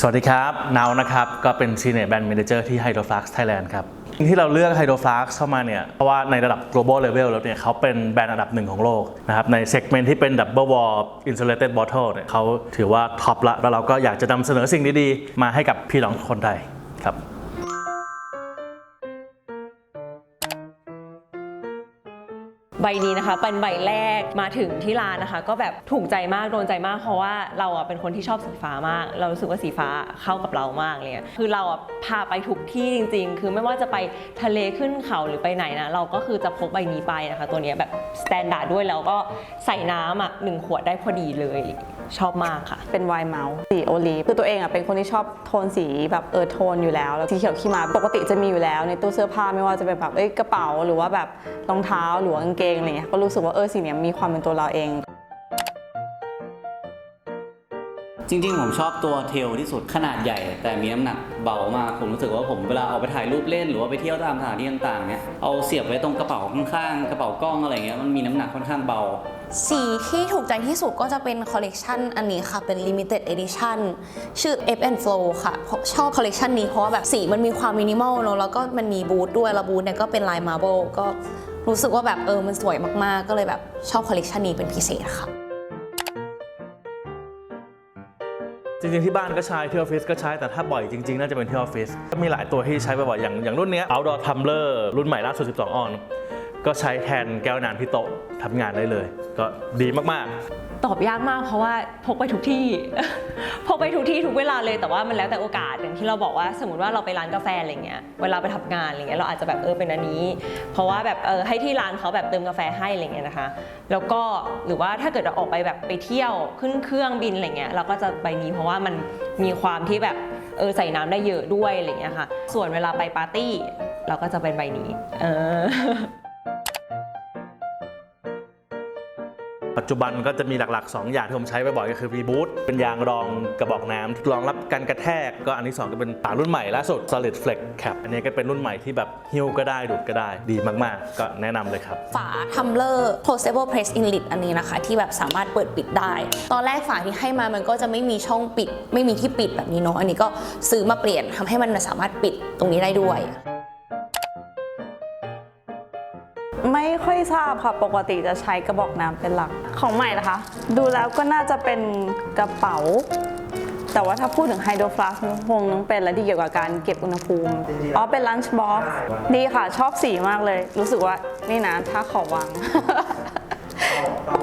สวัสดีครับนาวนะครับ ก็เป็น Senior Brand Manager ที่ Hydroflux Thailand ครับที่เราเลือก Hydroflux เข้ามาเนี่ย เพราะว่าในระดับ global level แล้วเนี่ยเขาเป็นแบรนด์อันดับหนึ่งของโลกนะครับ ใน segment ที่เป็น double wall insulated bottle เนี่ยเขาถือว่าท็อปละ แล้วเราก็อยากจะนำเสนอสิ่งดีๆ มาให้กับพี่น้องคนไทยครับ ใบนี้นะคะเป็นใบแรกมาถึงที่ร้านนะคะ ก็แบบถูกใจมากโดนใจมาก เพราะว่าเราอะเป็นคนที่ชอบสีฟ้ามาก เรารู้สึกว่าสีฟ้าเข้ากับเรามากเลยคือเราอะพาไปทุกที่จริง ๆ คือไม่ว่าจะไปทะเลขึ้นเขาหรือไปไหนนะเราก็คือจะพกใบนี้ไปนะคะ ตัวนี้แบบสแตนดาร์ดด้วยแล้วก็ใส่น้ำอะหนึ่งขวดได้พอดีเลย ชอบมากค่ะ เป็นไวน์เมาส์สีโอลีฟคือตัวเองอะเป็นคนที่ชอบโทนสีแบบเออโทนอยู่แล้วแล้วสีเขียวขี้หมาปกติจะมีอยู่แล้ว ในตู้เสื้อผ้าไม่ว่าจะเป็นแบบเอ้ยกระเป๋าหรือว่าแบบรองเท้าหรือว่ากางเกงอะไรเงี้ยก็รู้สึกว่าเออสีเนี้ยมีความเป็นตัวเราเองจริงๆ ผมชอบตัวเทลที่สุดขนาดใหญ่ แต่มีน้ำหนักเบามากผมรู้สึกว่าผมเวลาเอาไปถ่ายรูปเล่นหรือว่าไปเที่ยวตามสถานที่ต่างๆเนี่ยเอาเสียบไว้ตรงกระเป๋าข้างๆกระเป๋ากล้องอะไรเงี้ยมันมีน้ำหนักค่อนข้างเบา สีที่ถูกใจที่สุดก็จะเป็นคอลเลกชันอันนี้ค่ะ เป็น limited edition ชื่อ F and Flow ค่ะเพราะชอบคอลเลกชันนี้เพราะว่าแบบสีมันมีความมินิมอลเนอะแล้วก็มันมีบูทด้วยแล้วบูทเนี่ยก็เป็นลายมาร์เบลก็รู้สึกว่าแบบเออมันสวยมากๆ ก็เลยแบบชอบคอลเลกชันนี้เป็นพิเศษค่ะจริงๆ ที่บ้านก็ใช้ที่ออฟฟิศก็ใช้แต่ถ้าบ่อยจริงๆ น่าจะเป็นที่ออฟฟิศก็มีหลายตัวที่ใช้บ่อยๆอย่างอย่างรุ่นเนี้ย outdoor tumbler รุ่นใหม่ล่าสุด 12 ออน ก็ใช้แทนแก้วน้ำที่โต๊ะทำงานได้เลย ก็ดีมากๆ ตอบยากมากเพราะว่าพกไปทุกที่ พกไปทุกที่ทุกเวลาเลยแต่ว่ามันแล้วแต่โอกาสอย่างที่เราบอกว่าสมมติว่าเราไปร้านกาแฟอะไรเงี้ยเวลาไปทำงานอะไรเงี้ยเราอาจจะแบบเออเป็นอันนี้ เพราะว่าแบบเออให้ที่ร้านเขาแบบเติมกาแฟให้อะไรเงี้ยนะคะ แล้วก็หรือว่าถ้าเกิดเราออกไปแบบไปเที่ยวขึ้นเครื่องบินอะไรเงี้ยเราก็จะใบนี้เพราะว่ามันมีความที่แบบเออใส่น้ำได้เยอะด้วยอะไรเงี้ยค่ะ ส่วนเวลาไปปาร์ตี้ เราก็จะเป็นใบนี้ เออ ปัจจุบันก็จะมีหลักๆ 2 อย่างที่ผมใช้บ่อยๆก็คือ Reboot เป็นยางรองกระบอกน้ำรองรับการกระแทกก็อันที่2ก็เป็นฝารุ่นใหม่ล่าสุด Solid Flex Cap อันนี้ก็เป็นรุ่นใหม่ที่แบบหิ้วก็ได้ดูดก็ได้ดีมากๆ ก็แนะนำเลยครับ ฝาทัมเลอร์ closable press inlet อันนี้นะคะ ที่แบบสามารถเปิดปิดได้ ตอนแรกฝาที่ให้มามันก็จะไม่มีช่องปิด ไม่มีที่ปิดแบบนี้เนาะอันนี้ก็ซื้อมาเปลี่ยนทำให้มันสามารถปิดตรงนี้ได้ด้วย ไม่ค่อยทราบค่ะ ปกติจะใช้กระบอกน้ำเป็นหลัก ของใหม่นะคะ ดูแล้วก็น่าจะเป็นกระเป๋า แต่ว่าถ้าพูดถึงไฮโดรฟลัสคงต้องเป็นอะไรที่เกี่ยวกับการเก็บอุณหภูมิ อ๋อ เป็นลันช์บ็อกดีค่ะ ชอบสีมากเลย รู้สึกว่านี่นะถ้าขอวาง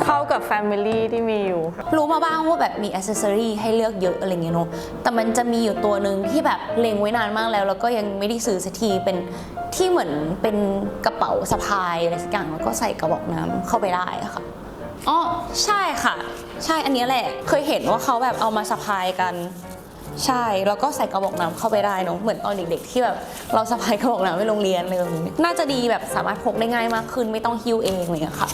เข้ากับแฟมิลี่ที่มีอยู่ รู้มาบ้างว่าแบบมีอ c เซสซอรีให้เลือกเยอะอะไรเงี้ยเนอะแต่มันจะมีอยู่ตัวหนึ่งที่แบบเล็งไว้นานมากแล้ว แล้วก็ยังไม่ได้ซื้อสักทีเป็นที่เหมือนเป็นกระเป๋าสะพายอะไรสักอย่างแล้วก็ใส่กระบอกน้ำเข้าไปได้อะค่ะ อ๋อใช่ค่ะ ใช่อันเนี้ยแหละ เคยเห็นว่าเขาแบบเอามาสะพายกัน ใช่แล้วก็ใส่กระบอกน้ำเข้าไปได้เนอะเหมือนตอนเด็กๆที่แบบเราสะพายกระบอกน้ำไปโรงเรียนอะไรแบบนี้น่าจะดีแบบสามารถพกได้ง่ายมากขึ้นไม่ต้องหิ้วเองอะไรอย่างเลยค่ะ